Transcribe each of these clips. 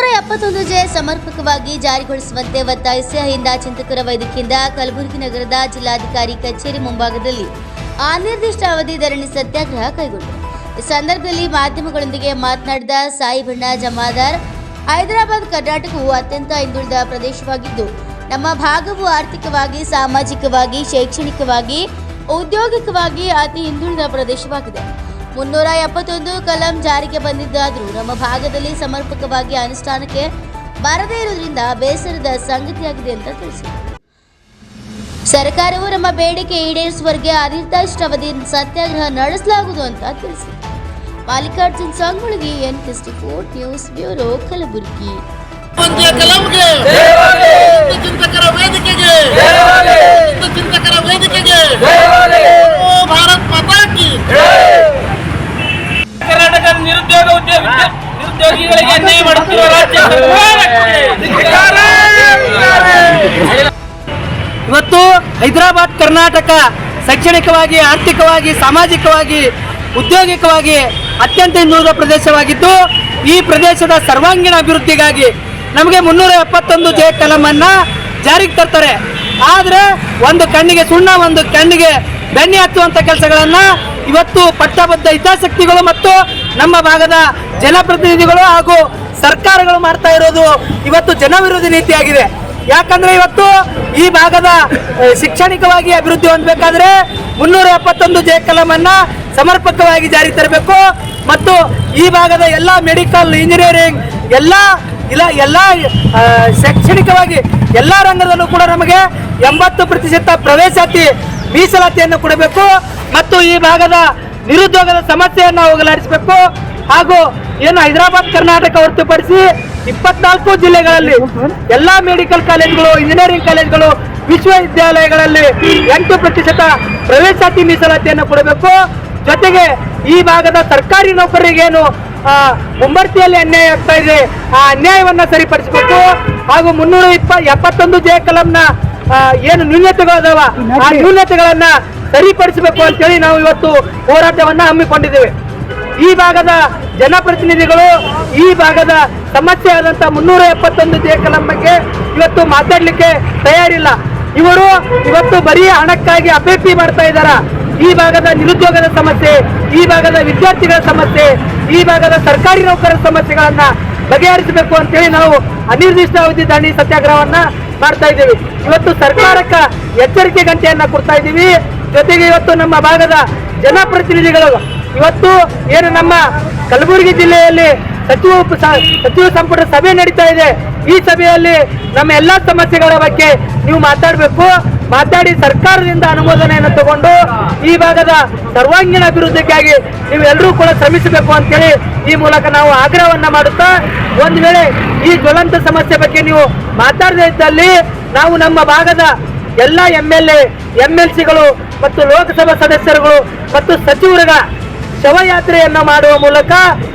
ಮುನ್ನೂರ ಎಪ್ಪತ್ತೊಂದು ಜೆ ಸಮರ್ಪಕವಾಗಿ ಜಾರಿಗೊಳಿಸುವಂತೆ ಒತ್ತಾಯಿಸಿ ಅಹಿಂದ ಚಿಂತಕರ ವೈದ್ಯಕಿಯಿಂದ ಕಲಬುರಗಿ ನಗರದ ಜಿಲ್ಲಾಧಿಕಾರಿ ಕಚೇರಿ ಮುಂಭಾಗದಲ್ಲಿ ಅನಿರ್ದಿಷ್ಟ ಅವಧಿ ಧರಣಿ ಸತ್ಯಾಗ್ರಹ ಕೈಗೊಂಡರು ಈ ಸಂದರ್ಭದಲ್ಲಿ ಮಾಧ್ಯಮಗಳೊಂದಿಗೆ ಮಾತನಾಡಿದ ಸಾಯಿಬಣ್ಣ ಜಮಾದಾರ್, ಹೈದರಾಬಾದ್ ಕರ್ನಾಟಕವು ಅತ್ಯಂತ ಹಿಂದುಳಿದ ಪ್ರದೇಶವಾಗಿದ್ದು, ನಮ್ಮ ಭಾಗವು ಆರ್ಥಿಕವಾಗಿ, ಸಾಮಾಜಿಕವಾಗಿ, ಶೈಕ್ಷಣಿಕವಾಗಿ, ಔದ್ಯೋಗಿಕವಾಗಿ ಅತಿ ಹಿಂದುಳಿದ ಪ್ರದೇಶವಾಗಿದೆ. ಮುನ್ನೂರ ಎಪ್ಪತ್ತೊಂದು ಕಲಂ ಜಾರಿಗೆ ಬಂದಿದ್ದಾದರೂ ನಮ್ಮ ಭಾಗದಲ್ಲಿ ಸಮರ್ಪಕವಾಗಿ ಅನುಷ್ಠಾನಕ್ಕೆ ಬಾರದೇ ಇರುವುದರಿಂದ ಬೇಸರದ ಸಂಗತಿಯಾಗಿದೆ ಅಂತ ತಿಳಿಸಿದರು ಸರ್ಕಾರವು ನಮ್ಮ ಬೇಡಿಕೆ ಈಡೇರಿಸುವವರೆಗೆ ಅನಿರ್ದಿಷ್ಟಾವಧಿ ಸತ್ಯಾಗ್ರಹ ನಡೆಸಲಾಗುವುದು ಅಂತ ತಿಳಿಸಿದರು Mallikarjun Sangolagi N four news bureau Kalaburagi. ಇವತ್ತು ಹೈದರಾಬಾದ್ ಕರ್ನಾಟಕ ಶೈಕ್ಷಣಿಕವಾಗಿ, ಆರ್ಥಿಕವಾಗಿ, ಸಾಮಾಜಿಕವಾಗಿ, ಉದ್ಯೋಗಿಕವಾಗಿ ಅತ್ಯಂತ ಹಿಂದುಳಿದ ಪ್ರದೇಶವಾಗಿದ್ದು, ಈ ಪ್ರದೇಶದ ಸರ್ವಾಂಗೀಣ ಅಭಿವೃದ್ಧಿಗಾಗಿ ನಮಗೆ ಮುನ್ನೂರ ಎಪ್ಪತ್ತೊಂದು ಜೆ ಕಲಮನ್ನ ಜಾರಿಗೆ ತರ್ತಾರೆ. ಆದರೆ ಒಂದು ಕಣ್ಣಿಗೆ ಸುಣ್ಣ, ಒಂದು ಕಣ್ಣಿಗೆ ಬೆಣ್ಣೆ ಹತ್ತುವಂಥ ಕೆಲಸಗಳನ್ನು ಇವತ್ತು ಪಟ್ಟಬದ್ಧ ಹಿತಾಸಕ್ತಿಗಳು ಮತ್ತು ನಮ್ಮ ಭಾಗದ ಜನಪ್ರತಿನಿಧಿಗಳು ಹಾಗೂ ಸರ್ಕಾರಗಳು ಮಾಡ್ತಾ ಇರೋದು ಇವತ್ತು ಜನವಿರೋಧಿ ನೀತಿಯಾಗಿದೆ. ಯಾಕಂದ್ರೆ ಇವತ್ತು ಈ ಭಾಗದ ಶೈಕ್ಷಣಿಕವಾಗಿ ಶಿಕ್ಷಣಿಕವಾಗಿ ಅಭಿವೃದ್ಧಿ ಹೊಂದಬೇಕಾದ್ರೆ ಮುನ್ನೂರ ಎಪ್ಪತ್ತೊಂದು ಜೆ ಕಲಮನ್ನ ಸಮರ್ಪಕವಾಗಿ ಜಾರಿ ತರಬೇಕು ಮತ್ತು ಈ ಭಾಗದ ಎಲ್ಲ ಮೆಡಿಕಲ್, ಇಂಜಿನಿಯರಿಂಗ್, ಎಲ್ಲ ಇಲ್ಲ ಎಲ್ಲ ಶೈಕ್ಷಣಿಕವಾಗಿ ಎಲ್ಲ ರಂಗದಲ್ಲೂ ಕೂಡ ನಮಗೆ ಎಂಬತ್ತು ಪ್ರತಿಶತ ಪ್ರವೇಶಾತಿ ಮೀಸಲಾತಿಯನ್ನು ಕೊಡಬೇಕು ಮತ್ತು ಈ ಭಾಗದ ನಿರುದ್ಯೋಗದ ಸಮಸ್ಯೆಯನ್ನು ಹೋಗಲಾಡಿಸಬೇಕು. ಹಾಗೂ ಏನು ಹೈದರಾಬಾದ್, ಕರ್ನಾಟಕ ಹೊರತುಪಡಿಸಿ ಇಪ್ಪತ್ನಾಲ್ಕು ಜಿಲ್ಲೆಗಳಲ್ಲಿ ಎಲ್ಲಾ ಮೆಡಿಕಲ್ ಕಾಲೇಜುಗಳು, ಇಂಜಿನಿಯರಿಂಗ್ ಕಾಲೇಜುಗಳು, ವಿಶ್ವವಿದ್ಯಾಲಯಗಳಲ್ಲಿ ಎಂಟು ಪ್ರತಿಶತ ಪ್ರವೇಶಾತಿ ಮೀಸಲಾತಿಯನ್ನು ಕೊಡಬೇಕು. ಜೊತೆಗೆ ಈ ಭಾಗದ ಸರ್ಕಾರಿ ನೌಕರರಿಗೇನು ಮುಂಬರ್ತಿಯಲ್ಲಿ ಅನ್ಯಾಯ ಆಗ್ತಾ ಇದೆ, ಆ ಅನ್ಯಾಯವನ್ನ ಸರಿಪಡಿಸಬೇಕು. ಹಾಗೂ ಮುನ್ನೂರ ಇಪ್ಪ ಎಪ್ಪತ್ತೊಂದು ಜೆ ಕಲಂನ ಏನು ನ್ಯೂನತೆಗಳದಾವ ಆ ನ್ಯೂನತೆಗಳನ್ನ ಸರಿಪಡಿಸಬೇಕು ಅಂತೇಳಿ ನಾವು ಇವತ್ತು ಹೋರಾಟವನ್ನ ಹಮ್ಮಿಕೊಂಡಿದ್ದೇವೆ. ಈ ಭಾಗದ ಜನಪ್ರತಿನಿಧಿಗಳು ಈ ಭಾಗದ ಸಮಸ್ಯೆ ಆದಂತ ಮುನ್ನೂರ ಎಪ್ಪತ್ತೊಂದು ಬಗ್ಗೆ ಇವತ್ತು ಮಾತಾಡ್ಲಿಕ್ಕೆ ತಯಾರಿಲ್ಲ. ಇವರು ಇವತ್ತು ಬರೀ ಹಣಕ್ಕಾಗಿ ಅಪೇಕ್ಷೆ ಮಾಡ್ತಾ ಇದ್ದಾರ? ಈ ಭಾಗದ ನಿರುದ್ಯೋಗದ ಸಮಸ್ಯೆ ಈ ಭಾಗದ ವಿದ್ಯಾರ್ಥಿಗಳ ಸಮಸ್ಯೆ ಈ ಭಾಗದ ಸರ್ಕಾರಿ ನೌಕರರ ಸಮಸ್ಯೆಗಳನ್ನ ಬಗೆಹರಿಸಬೇಕು ಅಂತೇಳಿ ನಾವು ಅನಿರ್ದಿಷ್ಟಾವಧಿ ದಾಣಿ ಸತ್ಯಾಗ್ರಹವನ್ನ ಮಾಡ್ತಾ ಇದ್ದೀವಿ. ಇವತ್ತು ಸರ್ಕಾರಕ್ಕ ಎಚ್ಚರಿಕೆ ಗಂಟೆಯನ್ನ ಕೊಡ್ತಾ ಇದ್ದೀವಿ. ಜೊತೆಗೆ ಇವತ್ತು ನಮ್ಮ ಭಾಗದ ಜನಪ್ರತಿನಿಧಿಗಳು, ಇವತ್ತು ಏನು ನಮ್ಮ ಕಲಬುರಗಿ ಜಿಲ್ಲೆಯಲ್ಲಿ ಸಚಿವ ಸಚಿವ ಸಂಪುಟ ಸಭೆ ನಡೀತಾ ಇದೆ. ಈ ಸಭೆಯಲ್ಲಿ ನಮ್ಮ ಎಲ್ಲಾ ಸಮಸ್ಯೆಗಳ ಬಗ್ಗೆ ನೀವು ಮಾತಾಡಬೇಕು. ಮಾತಾಡಿ ಸರ್ಕಾರದಿಂದ ಅನುಮೋದನೆಯನ್ನು ತಗೊಂಡು ಈ ಭಾಗದ ಸರ್ವಾಂಗೀಣ ಅಭಿವೃದ್ಧಿಗಾಗಿ ನೀವು ಎಲ್ಲರೂ ಕೂಡ ಶ್ರಮಿಸಬೇಕು ಅಂತೇಳಿ ಈ ಮೂಲಕ ನಾವು ಆಗ್ರಹವನ್ನ ಮಾಡುತ್ತಾ, ಒಂದು ವೇಳೆ ಈ ಜ್ವಲಂತ ಸಮಸ್ಯೆ ಬಗ್ಗೆ ನೀವು ಮಾತಾಡದೇ ಇದ್ದಲ್ಲಿ ನಾವು ನಮ್ಮ ಭಾಗದ ಎಲ್ಲ M L A, M L ಸಿಗಳು ಮತ್ತು ಲೋಕಸಭಾ ಸದಸ್ಯರುಗಳು ಮತ್ತು ಸಚಿವರುಗಳ ಶವಯಾತ್ರೆಯನ್ನು ಮಾಡುವ ಮೂಲಕ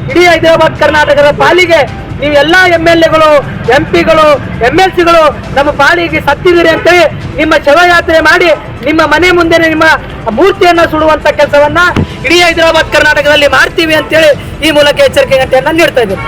ಇಡೀ ಹೈದರಾಬಾದ್ ಕರ್ನಾಟಕದ ಪಾಲಿಗೆ ನೀವು ಎಲ್ಲಾ ಎಂ ಎಲ್ ಎಗಳು, ಎಂ ಪಿಗಳು, ಎಂ ಎಲ್ ಸಿಗಳು ನಮ್ಮ ಪಾಲಿಗೆ ಸತ್ತಿದ್ದೀರಿ ಅಂತೇಳಿ ನಿಮ್ಮ ಶವಯಾತ್ರೆ ಮಾಡಿ ನಿಮ್ಮ ಮನೆ ಮುಂದೆ ನಿಮ್ಮ ಮೂರ್ತಿಯನ್ನ ಸುಡುವಂತ ಕೆಲಸವನ್ನ ಇಡೀ ಹೈದರಾಬಾದ್ ಕರ್ನಾಟಕದಲ್ಲಿ ಮಾಡ್ತೀವಿ ಅಂತೇಳಿ ಈ ಮೂಲಕ ಎಚ್ಚರಿಕೆ ಗಂಟೆಯನ್ನ ನೀಡ್ತಾ ಇದ್ದೀವಿ